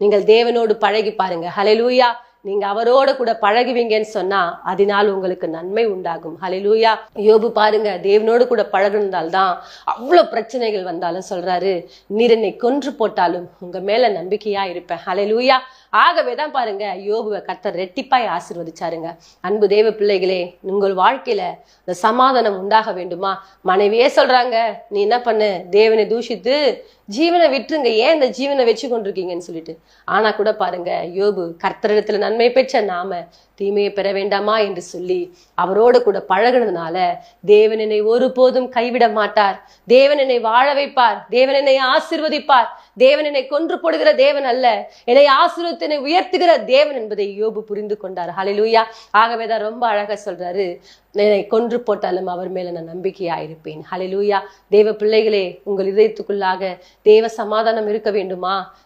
நீங்கள் தேவனோடு பழகி பாருங்க. ஹலெலூயா நீங்க அவரோட கூட பழகுவீங்கன்னு சொன்னா அதனால் உங்களுக்கு நன்மை உண்டாகும். ஹalleluya யோபு பாருங்க தேவனோடு கூட பழகுனதால் தான் அவ்வளவு பிரச்சனைகள் வந்தாலும் சொல்றாரு நீர் என்னை கொன்று போட்டாலும் உங்க மேல நம்பிக்கையா இருப்பேன். ஹalleluya ஆகவே தான் பாருங்க யோபுவை கர்த்தர் ரெட்டிப்பாய் ஆசிர்வதிச்சாருங்க. அன்பு தேவ பிள்ளைகளே உங்கள் வாழ்க்கையில இந்த சமாதானம் உண்டாக வேண்டுமா? மனைவியே சொல்றாங்க நீ என்ன பண்ணு? தேவனை தூஷித்து ஜீவனை விட்டுருங்க. ஏன் இந்த ஜீவனை வச்சு கொண்டிருக்கீங்கன்னு சொல்லிட்டு. ஆனா கூட பாருங்க யோபு கர்த்தரிடத்துல நன்மை பெற்ற நாம தீமையை பெற வேண்டாமா என்று சொல்லி அவரோடு கூட பழகுனதுனால தேவன் என்னை ஒருபோதும் கைவிட மாட்டார். தேவன் என்னை வாழ வைப்பார். தேவன் என்னை ஆசிர்வதிப்பார். தேவன் என்னை கொன்று போடுகிற தேவன் அல்ல. என்னை ஆசீர்வதித்து உயர்த்துகிற தேவன் என்பதை யோபு புரிந்து கொண்டார். ஹலிலூயா ஆகவே தான் ரொம்ப அழகா சொல்றாரு. என்னை கொன்று போட்டாலும் அவர் மேல நான் நம்பிக்கையா இருப்பேன் தேவ பிள்ளைகளே உங்கள் இதயத்துக்குள்ளாக தேவ சமாதானம் இருக்க வேண்டுமா?